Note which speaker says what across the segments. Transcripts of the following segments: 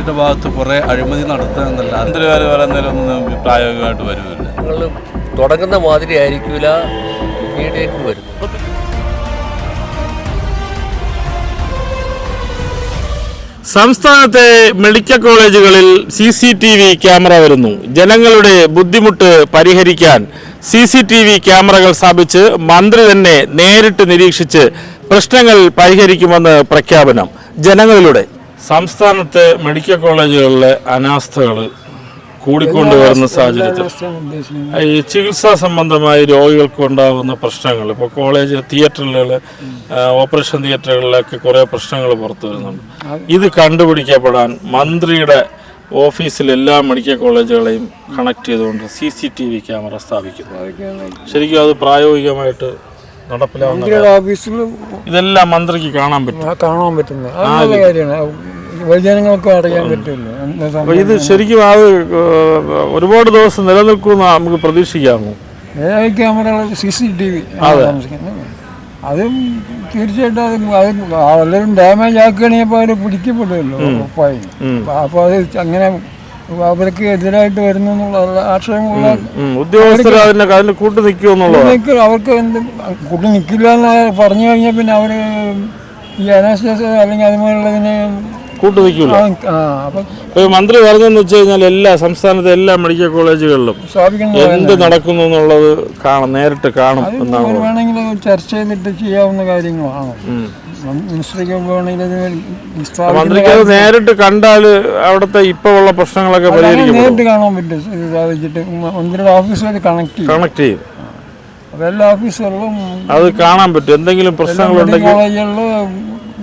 Speaker 1: ഇതിന്റെ ഭാഗത്ത് കുറെ അഴിമതി നടത്തുക എന്നല്ല.
Speaker 2: പറയുന്നതിലൊന്നും പ്രായോഗികമായിട്ട് വരുമില്ല
Speaker 3: നിങ്ങൾ തുടങ്ങുന്ന മാതിരി ആയിരിക്കില്ല ഇമ്മീഡിയറ്റ് വരും
Speaker 4: സംസ്ഥാനത്തെ മെഡിക്കൽ കോളേജുകളിൽ C C T V camera വരുന്നു. ജനങ്ങളുടെ ബുദ്ധിമുട്ട് പരിഹരിക്കാൻ സി സി ടി വി ക്യാമറകൾ സ്ഥാപിച്ച് മന്ത്രി തന്നെ നേരിട്ട് നിരീക്ഷിച്ച് പ്രശ്നങ്ങൾ പരിഹരിക്കുമെന്ന് പ്രഖ്യാപനം ജനങ്ങളിലൂടെ. സംസ്ഥാനത്തെ മെഡിക്കൽ കോളേജുകളിലെ അനാസ്ഥകൾ കൂടിക്കൊണ്ടുവരുന്ന സാഹചര്യത്തിൽ ഈ ചികിത്സാ സംബന്ധമായി രോഗികൾക്ക് ഉണ്ടാകുന്ന പ്രശ്നങ്ങൾ ഇപ്പോൾ കോളേജ് തിയേറ്ററുകൾ ഓപ്പറേഷൻ തിയേറ്ററുകളിലൊക്കെ കുറേ പ്രശ്നങ്ങൾ പുറത്തു വരുന്നുണ്ട്. ഇത് കണ്ടുപിടിക്കപ്പെടാൻ മന്ത്രിയുടെ ഓഫീസിൽ എല്ലാ മെഡിക്കൽ കോളേജുകളെയും കണക്ട് ചെയ്തുകൊണ്ട് C C T V camera സ്ഥാപിക്കുന്നു. ശരിക്കും അത് പ്രായോഗികമായിട്ട് നടപ്പിലാവുന്ന ഇതെല്ലാം മന്ത്രിക്ക് കാണാൻ പറ്റും.
Speaker 5: കാണാൻ പറ്റുന്നത്. കാര്യമാണ് അറിയാൻ പറ്റില്ല
Speaker 4: ഇത് ശരിക്കും അത് ഒരുപാട് ദിവസം നിലനിൽക്കുമെന്ന് നമുക്ക് പ്രതീക്ഷിക്കാമോ?
Speaker 5: ഐ ക്യാമറകൾ സി സി ടി വി അതും. തീർച്ചയായിട്ടും അത് അത് വല്ലതും ഡാമേജ് ആക്കുകയാണെങ്കിൽ അപ്പോൾ അവർ പിടിക്കപ്പെടുമല്ലോ ഉറപ്പായി. അപ്പോൾ അത് അങ്ങനെ അവർക്ക് എതിരായിട്ട് വരുന്നു എന്നുള്ള
Speaker 4: ആശയമുള്ള ഉദ്യോഗസ്ഥർ അതിന് അതിന് കൂട്ടു നിൽക്കുമെന്നുള്ളതാണ്
Speaker 5: അവർക്ക് എന്ത് കൂട്ടി നിൽക്കില്ല എന്ന് പറഞ്ഞു കഴിഞ്ഞാൽ പിന്നെ അവർ ഈ അനാശാസ അല്ലെങ്കിൽ അതുപോലുള്ളതിന്
Speaker 4: കൂട്ടു നിൽക്കില്ല
Speaker 5: ആ അപ്പം
Speaker 4: മന്ത്രി പറഞ്ഞെന്ന് വെച്ച് കഴിഞ്ഞാൽ എല്ലാ സംസ്ഥാനത്തെ എല്ലാ മെഡിക്കൽ കോളേജുകളിലും എന്ത് നടക്കുന്നു എന്നുള്ളത് കാണും നേരിട്ട് കാണും എന്നാണ്
Speaker 5: വേണമെങ്കിൽ ചർച്ച ചെയ്തിട്ട് ചെയ്യാവുന്ന കാര്യങ്ങളാണ്.
Speaker 4: മന്ത്രിക്ക് അത് നേരിട്ട് കണ്ടാൽ അവിടുത്തെ ഇപ്പൊ ഉള്ള പ്രശ്നങ്ങളൊക്കെ പരിഹരിക്കും
Speaker 5: നേരിട്ട് കാണാൻ പറ്റും. സാധിച്ചിട്ട് മന്ത്രിയുടെ ഓഫീസുമായിട്ട് കണക്ട്
Speaker 4: കണക്ട് ചെയ്യും.
Speaker 5: എല്ലാ ഓഫീസുകളിലും
Speaker 4: അത് കാണാൻ പറ്റും. എന്തെങ്കിലും പ്രശ്നങ്ങളുണ്ടെങ്കിൽ
Speaker 5: കോളേജുകളിൽ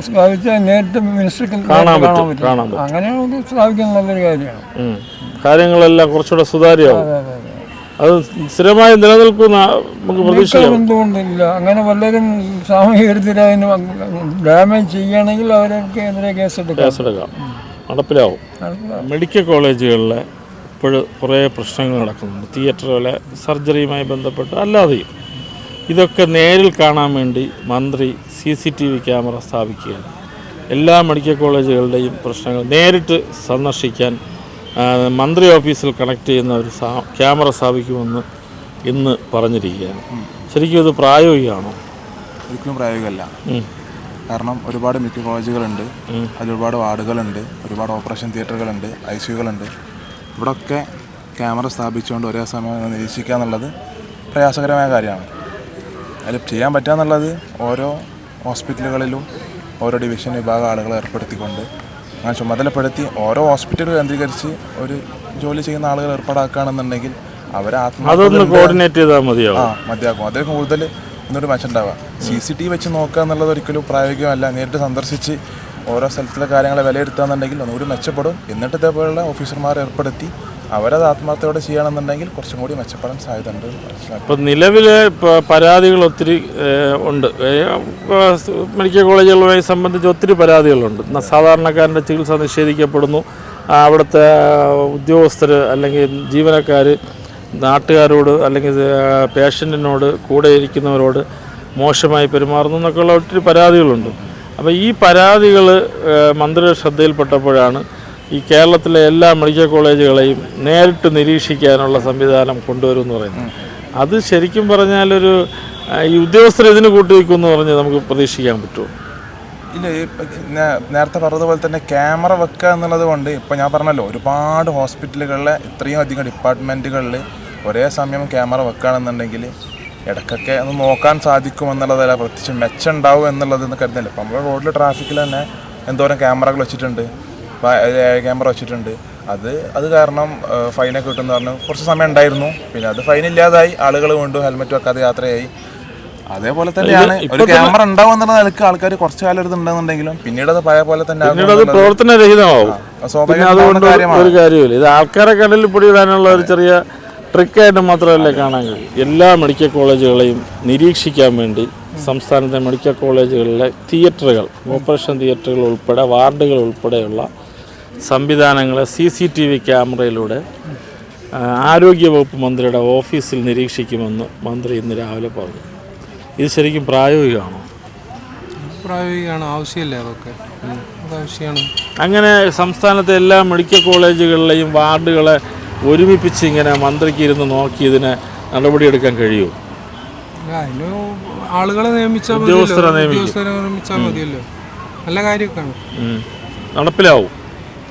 Speaker 5: സ്ഥാപിച്ചാൽ നേരിട്ട് മിനിസ്റ്റർക്ക്
Speaker 4: കാണാൻ പറ്റും,
Speaker 5: കാണാൻ പറ്റും. അങ്ങനെയാണെങ്കിൽ സ്ഥാപിക്കുന്നത് നല്ലൊരു കാര്യമാണ്.
Speaker 4: കാര്യങ്ങളെല്ലാം കുറച്ചുകൂടെ സുതാര്യമാവും.
Speaker 5: അതെ
Speaker 4: സ്ഥിരമായി നിലനിൽക്കുന്ന നമുക്ക് പ്രതീക്ഷിക്കാം
Speaker 5: എന്തുകൊണ്ടില്ല. അങ്ങനെ വല്ലതും സാമൂഹ്യത്തിന് അതിന് ഡാമേജ് ചെയ്യുകയാണെങ്കിൽ അവർക്ക് എതിരെ കേസെടുക്കാം.
Speaker 4: കേസെടുക്കാം. നടപ്പിലാവും. മെഡിക്കൽ കോളേജുകളിൽ ഇപ്പോഴും കുറേ പ്രശ്നങ്ങൾ നടക്കുന്നുണ്ട്. തിയേറ്ററുകളെ സർജറിയുമായി ബന്ധപ്പെട്ട് അല്ലാതെയും. ഇതൊക്കെ നേരിൽ കാണാൻ വേണ്ടി മന്ത്രി C C T V camera സ്ഥാപിക്കുകയാണ്. എല്ലാ മെഡിക്കൽ കോളേജുകളുടെയും പ്രശ്നങ്ങൾ നേരിട്ട് സന്ദർശിക്കാൻ മന്ത്രി ഓഫീസിൽ കണക്ട് ചെയ്യുന്ന ഒരു ക്യാമറ സ്ഥാപിക്കുമെന്ന് ഇന്ന് പറഞ്ഞിരിക്കുകയാണ്. ശരിക്കും ഇത് പ്രായോഗികമാണോ?
Speaker 6: ഒരിക്കലും പ്രായോഗികമല്ല. കാരണം ഒരുപാട് മെഡിക്കൽ കോളേജുകളുണ്ട്. അതിലൊരുപാട് വാർഡുകളുണ്ട്. ഒരുപാട് ഓപ്പറേഷൻ തിയേറ്ററുകളുണ്ട്. ഐ സിയുകളുണ്ട് ഇവിടെയൊക്കെ ക്യാമറ സ്ഥാപിച്ചുകൊണ്ട് ഒരേ സമയം നിരീക്ഷിക്കുക എന്നുള്ളത് പ്രയാസകരമായ കാര്യമാണ്. അതിൽ ചെയ്യാൻ പറ്റുക എന്നുള്ളത് ഓരോ ഹോസ്പിറ്റലുകളിലും ഓരോ ഡിവിഷൻ വിഭാഗം ആളുകളെ ഏർപ്പെടുത്തിക്കൊണ്ട് അങ്ങനെ ചുമതലപ്പെടുത്തി ഓരോ ഹോസ്പിറ്റൽ കേന്ദ്രീകരിച്ച് ഒരു ജോലി ചെയ്യുന്ന ആളുകൾ ഏർപ്പാടാക്കുകയാണെന്നുണ്ടെങ്കിൽ അവരെ.
Speaker 4: കോർഡിനേറ്റ് ചെയ്താൽ മതിയാവും.
Speaker 6: ആ മതിയാക്കും അതിൽ കൂടുതൽ ഒന്നുകൂടി മെച്ചുണ്ടാവുക സി സി ടി വെച്ച് നോക്കുക എന്നുള്ളത് ഒരിക്കലും പ്രായോഗികമല്ല. നേരിട്ട് സന്ദർശിച്ച് ഓരോ സ്ഥലത്തിലെ കാര്യങ്ങളെ വിലയിരുത്തുക എന്നുണ്ടെങ്കിൽ ഒന്നുകൂടി മെച്ചപ്പെടും. എന്നിട്ട് ഇതേപോലെയുള്ള ഓഫീസർമാരെ ഏർപ്പെടുത്തി അവരത് ആത്മാർത്ഥയോടെ ചെയ്യണമെന്നുണ്ടെങ്കിൽ കുറച്ചും കൂടി മെച്ചപ്പെടാൻ സാധ്യത ഉണ്ട്
Speaker 4: ഇപ്പോൾ നിലവിൽ പരാതികൾ ഒത്തിരി ഉണ്ട്. മെഡിക്കൽ കോളേജുകളുമായി സംബന്ധിച്ച് ഒത്തിരി പരാതികളുണ്ട്. സാധാരണക്കാരന്റെ ചികിത്സ നിഷേധിക്കപ്പെടുന്നു. അവിടുത്തെ ഉദ്യോഗസ്ഥർ അല്ലെങ്കിൽ ജീവനക്കാർ നാട്ടുകാരോട് അല്ലെങ്കിൽ പേഷ്യന്റിനോട് കൂടെ ഇരിക്കുന്നവരോട് മോശമായി പെരുമാറുന്നു എന്നൊക്കെയുള്ള ഒത്തിരി പരാതികളുണ്ട്. അപ്പോൾ ഈ പരാതികൾ മന്ത്രിയുടെ ശ്രദ്ധയിൽപ്പെട്ടപ്പോഴാണ് ഈ കേരളത്തിലെ എല്ലാ മെഡിക്കൽ കോളേജുകളെയും നേരിട്ട് നിരീക്ഷിക്കാനുള്ള സംവിധാനം കൊണ്ടുവരുമെന്ന് പറയുന്നത് അത് ശരിക്കും പറഞ്ഞാലൊരു ഈ ഉദ്യോഗസ്ഥർ ഇതിന് കൂട്ടിവെക്കുമെന്ന് പറഞ്ഞ് നമുക്ക് പ്രതീക്ഷിക്കാൻ പറ്റുമോ?
Speaker 6: ഇല്ല നേരത്തെ പറഞ്ഞതുപോലെ തന്നെ ക്യാമറ വെക്കുക എന്നുള്ളത് കൊണ്ട് ഇപ്പം ഞാൻ പറഞ്ഞല്ലോ ഒരുപാട് ഹോസ്പിറ്റലുകളിലെ ഇത്രയും അധികം ഡിപ്പാർട്ട്മെന്റുകളിൽ ഒരേ സമയം ക്യാമറ വെക്കുകയാണെന്നുണ്ടെങ്കിൽ ഇടയ്ക്കൊക്കെ ഒന്ന് നോക്കാൻ സാധിക്കും എന്നുള്ളതല്ല പ്രത്യേകിച്ച് മെച്ചം ഉണ്ടാവും എന്നുള്ളത് എന്ന് കരുതുന്നില്ല. ഇപ്പം നമ്മുടെ റോഡിൽ ട്രാഫിക്കിൽ തന്നെ എന്തോരം ക്യാമറകൾ വെച്ചിട്ടുണ്ട്. ക്യാമറ വെച്ചിട്ടുണ്ട്. അത് അത് കാരണം ഫൈനൊക്കെ കിട്ടുമെന്ന് പറഞ്ഞു കുറച്ച് സമയം ഉണ്ടായിരുന്നു. പിന്നെ അത് ഫൈൻ ഇല്ലാതായി. ആളുകൾ വീണ്ടും ഹെൽമെറ്റ് വെക്കാതെ യാത്രയായി. അതേപോലെ തന്നെയാണ്. ഒരു ക്യാമറ ഉണ്ടാവും എന്നുള്ള നിലയ്ക്ക് ആൾക്കാർ കുറച്ചു കാലം ഇത് ഉണ്ടെന്നുണ്ടെങ്കിലും പിന്നീട് അത് പഴയ പോലെ തന്നെ
Speaker 4: പ്രവർത്തനരഹിതമാവും. അതുകൊണ്ട് ഒരു കാര്യമില്ല ഇത് ആൾക്കാരെ കടലിൽ പൊടിയിടാനുള്ള ഒരു ചെറിയ ട്രിക്കായിട്ട് മാത്രമല്ല കാണാൻ കഴിയും. എല്ലാ മെഡിക്കൽ കോളേജുകളെയും നിരീക്ഷിക്കാൻ വേണ്ടി സംസ്ഥാനത്തെ മെഡിക്കൽ കോളേജുകളിലെ തിയേറ്ററുകൾ ഓപ്പറേഷൻ തിയേറ്ററുകൾ ഉൾപ്പെടെ വാർഡുകൾ ഉൾപ്പെടെയുള്ള സംവിധാനങ്ങളെ സി സി ടി വി ക്യാമറയിലൂടെ ആരോഗ്യവകുപ്പ് മന്ത്രിയുടെ ഓഫീസിൽ നിരീക്ഷിക്കുമെന്ന് മന്ത്രി ഇന്ന് രാവിലെ പറഞ്ഞു. ഇത് ശരിക്കും പ്രായോഗികമാണോ?
Speaker 7: പ്രായോഗികമാണ് ആവശ്യമില്ല അതൊക്കെ. ആവശ്യമാണ്.
Speaker 4: അങ്ങനെ സംസ്ഥാനത്തെ എല്ലാ മെഡിക്കൽ കോളേജുകളിലെയും വാർഡുകളെ ഒരുമിപ്പിച്ച് ഇങ്ങനെ മന്ത്രിക്ക് ഇരുന്ന് നോക്കി ഇതിന് നടപടിയെടുക്കാൻ കഴിയുമോ?
Speaker 7: അതിന് ആളുകളെ നിയമിച്ചാൽ മതിയല്ലോ. നിയമിച്ചാൽ മതിയല്ലോ. നല്ല കാര്യമൊക്കെയാണ്.
Speaker 4: നടപ്പിലാവും.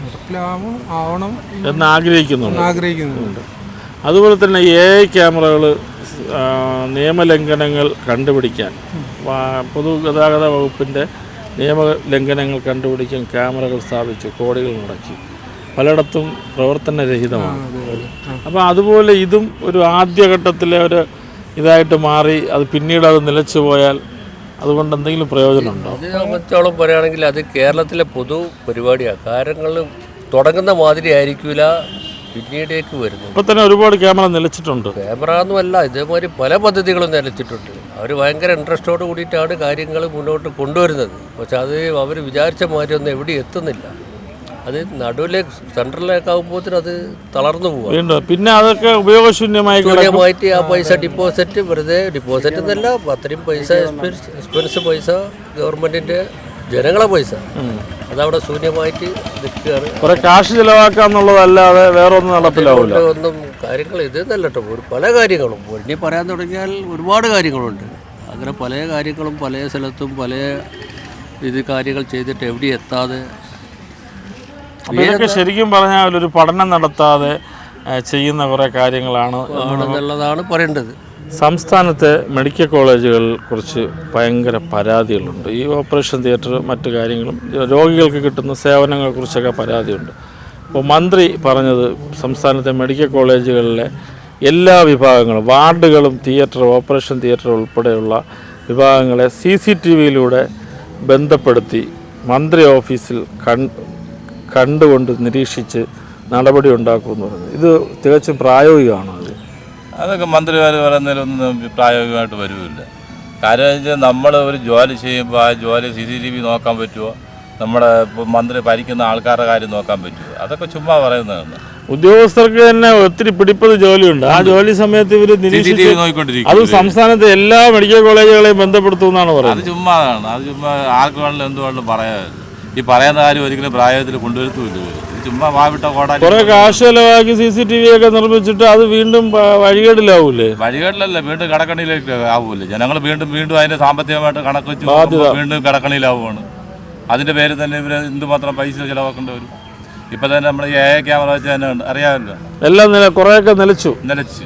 Speaker 7: നടപ്പിലാവും ആവണം
Speaker 4: എന്ന് ആഗ്രഹിക്കുന്നുണ്ട്.
Speaker 7: ആഗ്രഹിക്കുന്നുണ്ട്.
Speaker 4: അതുപോലെ തന്നെ എ ഐ ക്യാമറകൾ നിയമലംഘനങ്ങൾ കണ്ടുപിടിക്കാൻ പൊതുഗതാഗത വകുപ്പിന്റെ നിയമലംഘനങ്ങൾ കണ്ടുപിടിക്കാൻ ക്യാമറകൾ സ്ഥാപിച്ചു കോടികൾ മുടക്കി. പലയിടത്തും പ്രവർത്തനരഹിതമാണ്. അപ്പോൾ അതുപോലെ ഇതും ഒരു ആദ്യഘട്ടത്തിലെ ഒരു ഇതായിട്ട് മാറി അത് പിന്നീട് അത് നിലച്ചു പോയാൽ അതുകൊണ്ട് എന്തെങ്കിലും പ്രയോജനമുണ്ടോ
Speaker 3: അതിനെ സംബന്ധിച്ചോളം പറയുകയാണെങ്കിൽ അത് കേരളത്തിലെ പൊതു പരിപാടിയാണ്. കാര്യങ്ങൾ തുടങ്ങുന്ന മാതിരി ആയിരിക്കില്ല പിന്നീടേക്ക് വരുന്നത്.
Speaker 4: ഇപ്പം തന്നെ ഒരുപാട് ക്യാമറ നിലച്ചിട്ടുണ്ട്.
Speaker 3: ക്യാമറ ഒന്നുമല്ല ഇതേമാതിരി പല പദ്ധതികളും നിലച്ചിട്ടുണ്ട്. അവർ ഭയങ്കര ഇൻട്രസ്റ്റോട് കൂടിയിട്ടാണ് കാര്യങ്ങൾ മുന്നോട്ട് കൊണ്ടുവരുന്നത്. പക്ഷെ അത് അവർ വിചാരിച്ച മാതിരി ഒന്നും എവിടെ എത്തുന്നില്ല. അത് നടുവിലേക്ക് സെൻട്രലിലേക്ക് ആകുമ്പോഴത്തേനും അത് തളർന്നു പോകും
Speaker 4: വീണ്ടും പിന്നെ അതൊക്കെ ഉപയോഗശൂന്യമായി കിടക്കും.
Speaker 3: ശൂന്യമായിട്ട് ആ പൈസ ഡിപ്പോസിറ്റ് വെറുതെ ഡിപ്പോസിറ്റ് എന്നല്ല അത്രയും പൈസ എക്സ്പെൻസ് എക്സ്പെൻസ് പൈസ ഗവൺമെന്റിന്റെ ജനങ്ങളെ പൈസ. അതവിടെ ശൂന്യമായിട്ട് നിൽക്കുകയാണ്.
Speaker 4: കുറെ കാശ് ചിലവാക്കാന്നുള്ളതല്ലാതെ വേറെ ഒന്നും നടപ്പിലാവില്ല.
Speaker 3: അതുകൊണ്ട് ഒന്നും കാര്യങ്ങൾ ഇത് നല്ല കേട്ടോ. ഒരു പല കാര്യങ്ങളും. ഇനി പറയാൻ തുടങ്ങിയാൽ ഒരുപാട് കാര്യങ്ങളുണ്ട്. അങ്ങനെ പല കാര്യങ്ങളും പല സ്ഥലത്തും പല ഇത് കാര്യങ്ങൾ ചെയ്തിട്ട് എവിടെ എത്താതെ
Speaker 4: ഇതൊക്കെ ശരിക്കും പറഞ്ഞാൽ ഒരു പഠനം നടത്താതെ ചെയ്യുന്ന കുറെ കാര്യങ്ങളാണ്.
Speaker 3: എന്നുള്ളതാണ് പറയേണ്ടത്.
Speaker 4: സംസ്ഥാനത്തെ മെഡിക്കൽ കോളേജുകളിൽ കുറിച്ച് ഭയങ്കര പരാതികളുണ്ട്. ഈ ഓപ്പറേഷൻ തിയേറ്റർ മറ്റു കാര്യങ്ങളും രോഗികൾക്ക് കിട്ടുന്ന സേവനങ്ങളെ കുറിച്ചൊക്കെ പരാതിയുണ്ട്. അപ്പോൾ മന്ത്രി പറഞ്ഞത് സംസ്ഥാനത്തെ മെഡിക്കൽ കോളേജുകളിലെ എല്ലാ വിഭാഗങ്ങളും വാർഡുകളും തിയേറ്റർ ഓപ്പറേഷൻ തിയേറ്റർ ഉൾപ്പെടെയുള്ള വിഭാഗങ്ങളെ സി സി ടി വിയിലൂടെ ബന്ധപ്പെടുത്തി മന്ത്രി ഓഫീസിൽ കൺ കണ്ടുകൊണ്ട് നിരീക്ഷിച്ച് നടപടി ഉണ്ടാക്കുമെന്ന് പറഞ്ഞു ഇത് തികച്ചും പ്രായോഗികമാണ് അത്?
Speaker 2: അതൊക്കെ മന്ത്രിമാർ പറയുന്നതിലൊന്നും പ്രായോഗികമായിട്ട് വരുമില്ല കാര്യം വെച്ചാൽ നമ്മൾ ഒരു ജോലി ചെയ്യുമ്പോൾ ആ ജോലി സി സി ടി വി നോക്കാൻ പറ്റുമോ നമ്മുടെ മന്ത്രി ഭരിക്കുന്ന ആൾക്കാരുടെ കാര്യം നോക്കാൻ പറ്റുമോ അതൊക്കെ ചുമ്മാ പറയുന്നതാണ്.
Speaker 4: ഉദ്യോഗസ്ഥർക്ക് തന്നെ ഒത്തിരി പിടിപ്പത് ജോലിയുണ്ട്. ആ ജോലി സമയത്ത് ഇവർ അത് സംസ്ഥാനത്തെ എല്ലാ മെഡിക്കൽ കോളേജുകളെയും ബന്ധപ്പെടുത്തുമെന്നാണ്
Speaker 2: അത്
Speaker 4: പറയുന്നത്.
Speaker 2: ചുമ്മാതാണ്. അത് ചുമ്മാ ആർക്ക് വേണമെങ്കിലും എന്ത് വേണമെങ്കിലും പറയാമല്ലോ ഈ പറയുന്ന കാര്യം ഒരിക്കലും പ്രായത്തിൽ കൊണ്ടുവരുത്തുമില്ല. ചുമ്മാ വാവിട്ട കോടാലി.
Speaker 4: കുറെ കാശ് ചെലവാക്കി സി സി ടി വി ഒക്കെ നിർമ്മിച്ചിട്ട് അത് വീണ്ടും പ- വഴികേടിലാവൂലേ?
Speaker 2: വഴികളിലല്ല വീണ്ടും കടക്കണിയിലേക്ക് ആവൂലേ. ജനങ്ങൾ വീണ്ടും വീണ്ടും അതിന്റെ സാമ്പത്തികമായിട്ട് കണക്ക് വെച്ച്
Speaker 4: ബാധ്യത.
Speaker 2: നോക്കുമ്പോൾ വീണ്ടും കടക്കണിയിലാവുകയാണ് അതിന്റെ പേരിൽ തന്നെ ഇവർ എന്തുമാത്രം പൈസ ചിലവാക്കേണ്ടി വരും? ഇപ്പൊ തന്നെ നമ്മൾ എ ക്യാമറ വെച്ച് തന്നെ ഉണ്ട്. അറിയാമല്ലോ?
Speaker 4: എല്ലാം നില കുറേയൊക്കെ നിലച്ചു.
Speaker 2: നിലച്ച്.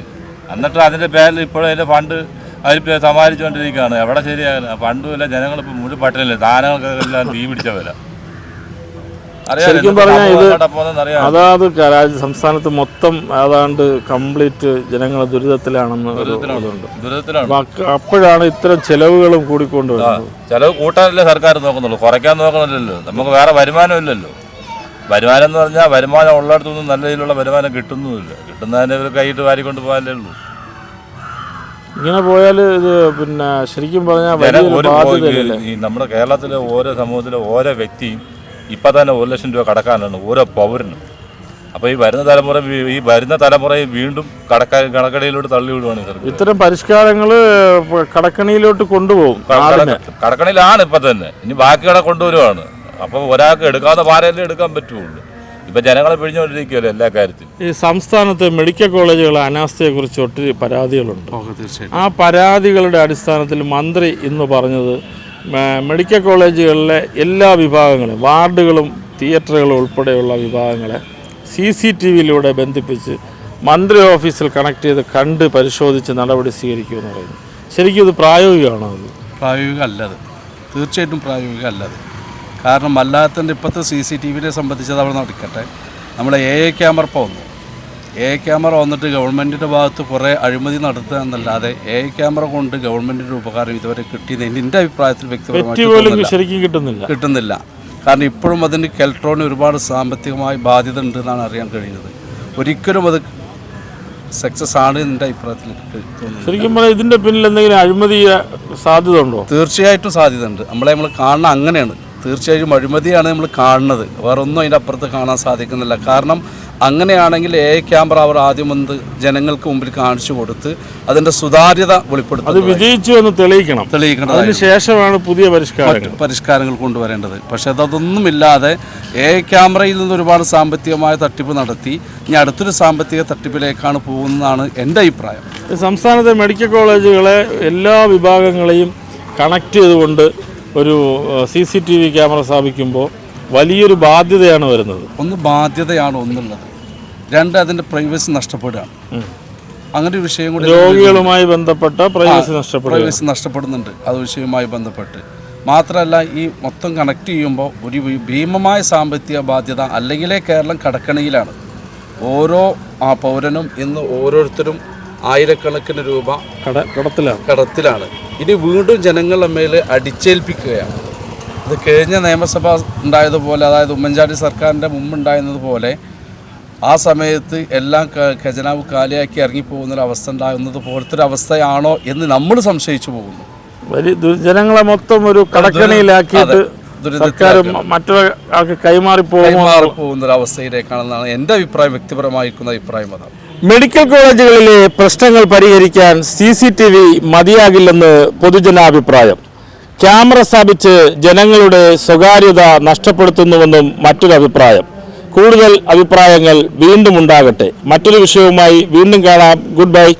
Speaker 2: എന്നിട്ട് അതിന്റെ പേരിൽ ഇപ്പോഴും അതിന്റെ ഫണ്ട് അതിപ്പോ സമാഹരിച്ചുകൊണ്ടിരിക്കുകയാണ്. എവിടെ ശരിയാകാൻ ഫണ്ടുമില്ല ജനങ്ങൾ ഇപ്പൊ മുഴുവൻ പട്ടിണില്ല സാധനങ്ങൾക്കെല്ലാം തീ പിടിച്ച വില.
Speaker 4: ശരിക്കും പറഞ്ഞാൽ ഇത് അതാത് രാജ്യ സംസ്ഥാനത്ത് മൊത്തം ഏതാണ്ട് കംപ്ലീറ്റ് ജനങ്ങൾ ദുരിതത്തിലാണെന്ന് ഇതുണ്ട്. അപ്പോഴാണ് ഇത്തരം ചെലവുകളും കൂടിക്കൊണ്ട്
Speaker 2: ചെലവ് കൂട്ടാനല്ലേ സർക്കാർ നോക്കുന്നുള്ളൂ. കുറയ്ക്കാൻ നോക്കണില്ലല്ലോ നമുക്ക് വേറെ വരുമാനം ഇല്ലല്ലോ. വരുമാനം എന്ന് പറഞ്ഞാൽ വരുമാനം ഉള്ളിടത്തുനിന്ന് നല്ല രീതിയിലുള്ള വരുമാനം കിട്ടുന്നുമില്ല. കിട്ടുന്നതിന് ഇവർ കൈയിട്ട് വാരിക്കൊണ്ട് പോകാനേ ഉള്ളൂ.
Speaker 4: ഇങ്ങനെ പോയാൽ ഇത് പിന്നെ ശരിക്കും പറഞ്ഞാൽ
Speaker 2: നമ്മുടെ കേരളത്തിലെ ഓരോ സമൂഹത്തിലെ ഓരോ വ്യക്തിയും ഇപ്പം തന്നെ ഒരു ലക്ഷം രൂപ കടക്കാനാണ് ഓരോ പൗരനും. അപ്പോൾ ഈ വരുന്ന തലമുറ ഈ വരുന്ന തലമുറയെ വീണ്ടും കടക്ക കടക്കടയിലോട്ട് തള്ളി വിടുവാണ്
Speaker 4: ഇത്തരം പരിഷ്കാരങ്ങൾ കടക്കണിയിലോട്ട് കൊണ്ടുപോകും
Speaker 2: കടക്കണിയിലാണ് ഇപ്പം തന്നെ. ഇനി ബാക്കി കട കൊണ്ടുവരുവാണ്. അപ്പോൾ ഒരാൾക്ക് എടുക്കാതെ ഭാരമല്ലേ എടുക്കാൻ പറ്റുള്ളൂ. ഇപ്പം ജനങ്ങളെ പിഴിഞ്ഞുകൊണ്ടിരിക്കുകയല്ലോ എല്ലാ കാര്യത്തിലും.
Speaker 4: ഈ സംസ്ഥാനത്ത് മെഡിക്കൽ കോളേജുകളെ അനാസ്ഥയെക്കുറിച്ച് ഒത്തിരി പരാതികളുണ്ട്. ആ പരാതികളുടെ അടിസ്ഥാനത്തിൽ മന്ത്രി ഇന്ന് പറഞ്ഞത് മെഡിക്കൽ കോളേജുകളിലെ എല്ലാ വിഭാഗങ്ങളും വാർഡുകളും തിയേറ്ററുകളും ഉൾപ്പെടെയുള്ള വിഭാഗങ്ങളെ സി സി ടി വിയിലൂടെ ബന്ധിപ്പിച്ച് മന്ത്രി ഓഫീസിൽ കണക്ട് ചെയ്ത് കണ്ട് പരിശോധിച്ച് നടപടി സ്വീകരിക്കുമെന്ന് പറയുന്നു. ശരിക്കും ഇത് പ്രായോഗികമാണോ അത്?
Speaker 1: പ്രായോഗിക അല്ലത് തീർച്ചയായിട്ടും പ്രായോഗിക അല്ലത് കാരണം അല്ലാത്തതിന്റെ ഇപ്പോഴത്തെ സി സി ടി വിയിലെ സംബന്ധിച്ചത് അവിടെ നടക്കട്ടെ. നമ്മളെ എ ഐ ക്യാമറ വന്നു എ ക്യാമറ വന്നിട്ട് ഗവൺമെന്റിന്റെ ഭാഗത്ത് കുറേ അഴിമതി നടത്തുക എന്നല്ലാതെ എ ക്യാമറ കൊണ്ട് ഗവൺമെന്റിന്റെ ഉപകാരം ഇതുവരെ കിട്ടിയത് എന്റെ അഭിപ്രായത്തിൽ വ്യക്തിപരമായിട്ട്
Speaker 4: കിട്ടുന്നില്ല.
Speaker 1: കിട്ടുന്നില്ല. കാരണം ഇപ്പോഴും അതിന് കെൽട്രോണിന് ഒരുപാട് സാമ്പത്തികമായി ബാധ്യത ഉണ്ട് എന്നാണ് അറിയാൻ കഴിയുന്നത്. ഒരിക്കലും അത് സക്സസ് ആണ് എന്റെ അഭിപ്രായത്തിൽ
Speaker 4: ശരിക്കും പറഞ്ഞാൽ ഇതിന്റെ പിന്നിൽ എന്തെങ്കിലും അഴിമതി സാധ്യത ഉണ്ടോ?
Speaker 1: തീർച്ചയായിട്ടും സാധ്യത ഉണ്ട്. നമ്മളെ നമ്മൾ കാണുന്ന അങ്ങനെയാണ്. തീർച്ചയായും അഴിമതിയാണ് നമ്മൾ കാണുന്നത്. വേറെ ഒന്നും അതിന്റെ അപ്പുറത്ത് കാണാൻ സാധിക്കുന്നില്ല. കാരണം അങ്ങനെയാണെങ്കിൽ എ ക്യാമറ അവർ ആദ്യം വന്ന് ജനങ്ങൾക്ക് മുമ്പിൽ കാണിച്ചു കൊടുത്ത് അതിന്റെ സുതാര്യത
Speaker 4: അത് വിജയിച്ചു എന്ന് തെളിയിക്കണം.
Speaker 1: തെളിയിക്കണം
Speaker 4: അതിന് ശേഷമാണ് പുതിയ പരിഷ്കാരങ്ങൾ.
Speaker 1: പരിഷ്കാരങ്ങൾ കൊണ്ടുവരേണ്ടത്. പക്ഷേ അതൊന്നുമില്ലാതെ എ ക്യാമറയിൽ നിന്ന് ഒരുപാട് സാമ്പത്തികമായ തട്ടിപ്പ് നടത്തി. ഇനി അടുത്തൊരു സാമ്പത്തിക തട്ടിപ്പിലേക്കാണ് പോകുന്നതാണ് എന്റെ അഭിപ്രായം.
Speaker 4: സംസ്ഥാനത്തെ മെഡിക്കൽ കോളേജുകളെ എല്ലാ വിഭാഗങ്ങളെയും കണക്ട് ചെയ്തുകൊണ്ട് ഒരു C C T V camera സ്ഥാപിക്കുമ്പോൾ വലിയൊരു ബാധ്യതയാണ് വരുന്നത്.
Speaker 1: ഒന്ന് ബാധ്യതയാണ് ഒന്നുള്ളത്. രണ്ട് അതിന്റെ പ്രൈവസി നഷ്ടപ്പെടുകയാണ്. അങ്ങനെ ഒരു വിഷയം കൂടി
Speaker 4: രോഗികളുമായി ബന്ധപ്പെട്ട പ്രൈവസി നഷ്ടപ്പെടുക
Speaker 1: പ്രൈവസി നഷ്ടപ്പെടുന്നുണ്ട്. അത് വിഷയവുമായി ബന്ധപ്പെട്ട്. മാത്രമല്ല ഈ മൊത്തം കണക്ട് ചെയ്യുമ്പോൾ ഒരു ഭീമമായ സാമ്പത്തിക ബാധ്യത അല്ലെങ്കിലേ കേരളം കടക്കണിയിലാണ്. ഓരോ ആ പൗരനും ഇന്ന് ഓരോരുത്തരും ആയിരക്കണക്കിന് രൂപ
Speaker 4: കട കടത്തിലാണ്.
Speaker 1: കടത്തിലാണ്. ഇനി വീണ്ടും ജനങ്ങളുടെ മേൽ അടിച്ചേൽപ്പിക്കുകയാണ്. ഇത് കഴിഞ്ഞ നിയമസഭ ഉണ്ടായതുപോലെ അതായത് ഉമ്മൻചാണ്ടി സർക്കാരിന്റെ മുമ്പുണ്ടായിരുന്നതുപോലെ ആ സമയത്ത് എല്ലാം ഖജനാവ് കാലിയാക്കി ഇറങ്ങിപ്പോകുന്നൊരവസ്ഥ ഉണ്ടാകുന്നത് പോലത്തെ ഒരു അവസ്ഥയാണോ എന്ന് നമ്മൾ സംശയിച്ചു പോകുന്നു.
Speaker 4: വലിയ ജനങ്ങളെ മൊത്തം ഒരു കടക്കണിയിലാക്കിയിട്ട്. സർക്കാർ മ- മറ്റൊരാൾക്ക് കൈമാറി പോകുമോ
Speaker 1: കൈമാറി പോകുന്ന ഒരു അവസ്ഥയിലേക്കാണെന്നാണ് എന്റെ അഭിപ്രായം വ്യക്തിപരമായിരിക്കുന്ന അഭിപ്രായം അതാണ്.
Speaker 4: മെഡിക്കൽ കോളേജുകളിലെ പ്രശ്നങ്ങൾ പരിഹരിക്കാൻ സി സി ടി വി മതിയാകില്ലെന്ന് പൊതുജനാഭിപ്രായം. ക്യാമറ സ്ഥാപിച്ച് ജനങ്ങളുടെ സ്വകാര്യത നഷ്ടപ്പെടുത്തുന്നുവെന്നും മറ്റൊരു അഭിപ്രായം കൂടുതൽ അഭിപ്രായങ്ങൾ വീണ്ടും ഉണ്ടാകട്ടെ. മറ്റൊരു വിഷയവുമായി വീണ്ടും കാണാം. Good bye.